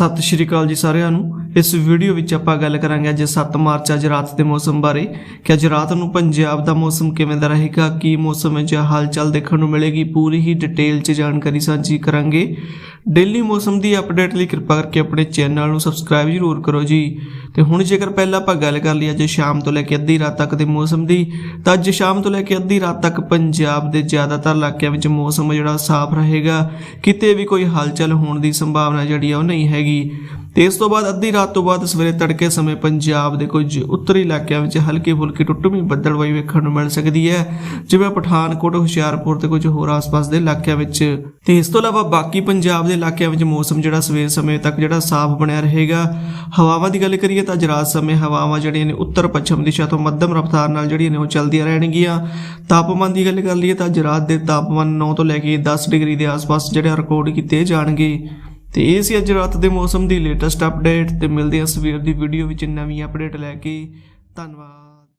ਸਤਿ ਸ਼੍ਰੀ ਅਕਾਲ ਜੀ ਸਾਰਿਆਂ ਨੂੰ। ਇਸ ਵੀਡੀਓ ਵਿੱਚ ਆਪਾਂ ਗੱਲ ਕਰਾਂਗੇ ਅੱਜ 7 ਮਾਰਚ ਅੱਜ ਰਾਤ ਦੇ ਮੌਸਮ ਬਾਰੇ। ਕਿ ਅੱਜ ਰਾਤ ਨੂੰ ਪੰਜਾਬ ਦਾ ਮੌਸਮ ਕਿਵੇਂ ਦਾ ਰਹੇਗਾ, ਕੀ ਮੌਸਮ ਵਿੱਚ ਹਾਲਚਲ ਦੇਖਣ ਨੂੰ ਮਿਲੇਗੀ, ਪੂਰੀ ਹੀ ਡਿਟੇਲ 'ਚ ਜਾਣਕਾਰੀ ਸਾਂਝੀ ਕਰਾਂਗੇ। ਡੇਲੀ ਮੌਸਮ ਦੀ ਅਪਡੇਟ ਲਈ ਕਿਰਪਾ ਕਰਕੇ ਆਪਣੇ ਚੈਨਲ ਨੂੰ ਸਬਸਕ੍ਰਾਈਬ ਜ਼ਰੂਰ ਕਰੋ ਜੀ। ਤੇ ਹੁਣ ਜੇਕਰ ਪਹਿਲਾਂ ਆਪਾਂ ਗੱਲ ਕਰ ਲਈ ਅੱਜ ਸ਼ਾਮ ਤੋਂ ਲੈ ਕੇ ਅੱਧੀ ਰਾਤ ਤੱਕ ਦੇ ਮੌਸਮ ਦੀ, ਤਾਂ ਅੱਜ ਸ਼ਾਮ ਤੋਂ ਲੈ ਕੇ ਅੱਧੀ ਰਾਤ ਤੱਕ ਪੰਜਾਬ ਦੇ ਜ਼ਿਆਦਾਤਰ ਇਲਾਕਿਆਂ ਵਿੱਚ ਮੌਸਮ ਜਿਹੜਾ ਸਾਫ਼ ਰਹੇਗਾ। ਕਿਤੇ ਵੀ ਕੋਈ ਹਲਚਲ ਹੋਣ ਦੀ ਸੰਭਾਵਨਾ ਜਿਹੜੀ ਆ ਉਹ ਨਹੀਂ ਹੈਗੀ। ਤੇ ਇਸ ਤੋਂ ਬਾਅਦ ਅੱਧੀ ਰਾਤ ਤੋਂ ਬਾਅਦ ਸਵੇਰੇ ਤੜਕੇ ਸਮੇਂ ਪੰਜਾਬ ਦੇ ਕੁਝ ਉੱਤਰੀ ਇਲਾਕਿਆਂ ਵਿੱਚ ਹਲਕੀ ਫੁਲਕੀ ਟੁੱਟਵੀਂ ਬੱਦਲਵਾਈ ਵੇਖਣ ਨੂੰ ਮਿਲ ਸਕਦੀ ਹੈ, ਜਿਵੇਂ ਪਠਾਨਕੋਟ, ਹੁਸ਼ਿਆਰਪੁਰ ਤੇ ਕੁਝ ਹੋਰ ਆਸ-ਪਾਸ ਦੇ ਇਲਾਕਿਆਂ ਵਿੱਚ। ਤੇ ਇਸ ਤੋਂ ਇਲਾਵਾ ਬਾਕੀ ਪੰਜਾਬ ਦੇ ਇਲਾਕਿਆਂ ਵਿੱਚ ਮੌਸਮ ਜਿਹੜਾ ਸਵੇਰ ਸਮੇਂ ਤੱਕ ਜਿਹੜਾ ਸਾਫ਼ ਬਣਿਆ ਰਹੇਗਾ। ਹਵਾਵਾਂ ਦੀ ਗੱਲ ਕਰੀਏ ਤਾਂ ਅੱਜ ਰਾਤ ਸਮੇਂ ਹਵਾਵਾਂ ਜਿਹੜੀਆਂ ਨੇ ਉੱਤਰ ਪੱਛਮ ਦਿਸ਼ਾ ਤੋਂ ਮੱਧਮ ਰਫ਼ਤਾਰ ਨਾਲ ਜਿਹੜੀਆਂ ਨੇ ਉਹ ਚੱਲਦੀਆਂ ਰਹਿਣਗੀਆਂ। ਤਾਪਮਾਨ ਦੀ ਗੱਲ ਕਰ ਲਈਏ ਤਾਂ ਅੱਜ ਰਾਤ ਦੇ ਤਾਪਮਾਨ 9 ਤੋਂ ਲੈ ਕੇ 10 ਡਿਗਰੀ ਦੇ ਆਸ-ਪਾਸ ਜਿਹੜੇ ਰਿਕਾਰਡ ਕੀਤੇ ਜਾਣਗੇ। ਤੇ ਇਹ ਸੀ ਅੱਜ ਰਾਤ ਦੇ ਮੌਸਮ ਦੀ ਲੇਟੈਸਟ ਅਪਡੇਟ ਤੇ ਮਿਲਦੇ ਹਾਂ ਸਵੇਰ ਦੀ ਵੀਡੀਓ ਵਿੱਚ ਨਵੀਂ ਅਪਡੇਟ ਲੈ ਕੇ। ਧੰਨਵਾਦ।